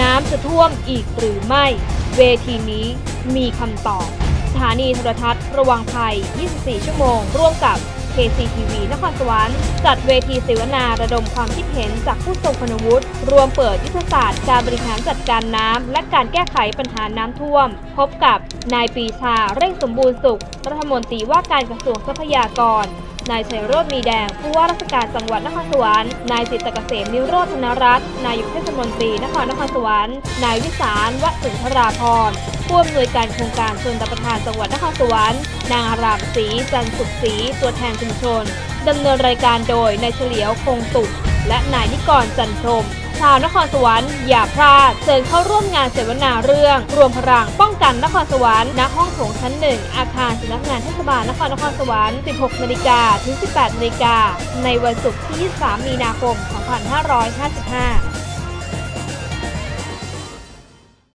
น้ำจะท่วมอีกหรือไม่ เวทีนี้มีคำตอบ สถานีโทรทัศน์ระวังภัย 24 ชั่วโมง ร่วมกับ KCTV นครสวรรค์จัดเวทีเสวนาระดมความคิดเห็นจากผู้ทรงคุณวุฒิรวมเปิดยุทธศาสตร์การบริหารจัดการน้ำ และการแก้ไขปัญหาน้ำท่วม พบกับนายปีชาเร่งสมบูรณ์สุข รัฐมนตรีว่าการกระทรวงทรัพยากร นายชัยโรธมีแดง ผู้ว่าราชการจังหวัดนครสวรรค์ นายจิตรเกษมนิโรธนรัตน์ นายกเทศมนตรีนครนครสวรรค์ นายวิสารวสุนทราพรผู้อำนวยการโครงการชนรับประทานจังหวัดนครสวรรค์ นางอารามศรีจันทร์สุขศรีตัวแทนชุมชนดำเนินรายการโดยนายเฉลียวคงตุกและนายนิกรจันทรม ชาวนครสวรรค์อย่าพลาดเชิญเข้าร่วมงานเสวนาเรื่อง รวมพลังป้องกันนครสวรรค์ณห้องโถงชั้นหนึ่งอาคารสำนักงานเทศบาลนครนครสวรรค์ 16 นาฬิกาถึง 18 นาฬิกาในวันศุกร์ที่ 23 มีนาคม 2555